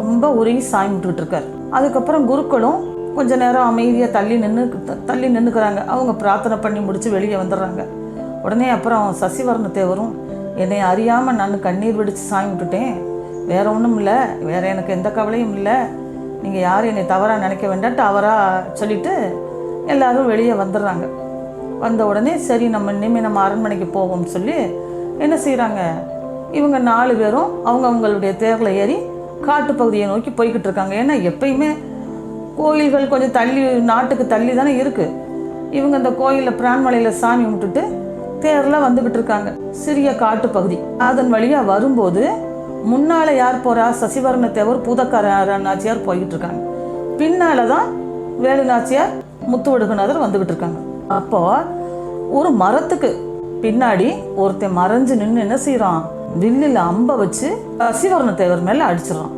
ரொம்ப உருகி சாய்ந்துட்டு இருக்கார் அதுக்கப்புறம் குருக்களும் கொஞ்ச நேரம் அமைதியாக தள்ளி நின்று தள்ளி நின்றுக்கிறாங்க அவங்க பிரார்த்தனை பண்ணி முடிச்சு வெளியே வந்துடுறாங்க. உடனே அப்புறம் சசிவர்ண தேவரும் என்னை அறியாமல் நான் கண்ணீர் வெடித்து சாமி விட்டுட்டேன். வேற ஒன்றும் இல்லை. வேற எனக்கு எந்த கவலையும் இல்லை. நீங்கள் யாரும் என்னை தவறாக நினைக்க வேண்டாம். தவறாக சொல்லிட்டு எல்லாரும் வெளியே வந்துடுறாங்க. வந்த உடனே சரி நம்ம இனிமேல் நம்ம அரண்மனைக்கு போவோம்னு சொல்லி என்ன செய்கிறாங்க இவங்க நாலு பேரும் அவங்க அவங்களுடைய தேரில் ஏறி காட்டு பகுதியை நோக்கி போய்கிட்டு இருக்காங்க. ஏன்னா எப்பயுமே கோயில்கள் கொஞ்சம் தள்ளி நாட்டுக்கு தள்ளி தானே இருக்குது இவங்க இந்த கோயிலில் பிரான்மலையில் சாமி கும்பிட்டுட்டு தேரில் வந்துக்கிட்டு இருக்காங்க. சிறிய காட்டு பகுதி. அதன் வழியாக வரும்போது முன்னால் யார் போகிறா சசிவர்ண தேவர் பூதக்கார நாச்சியார் போய்கிட்டு இருக்காங்க. பின்னால் தான் வேலு நாச்சியார் முத்துவடுகநாதர் வந்துக்கிட்டு இருக்காங்க. அப்போது ஒரு மரத்துக்கு பின்னாடி ஒருத்தன் மறைஞ்சு நின்று என்ன செய்கிறான் வில்லில் அம்பை வச்சு சிவர்ண தேவர் மேலே அடிச்சிடறான்.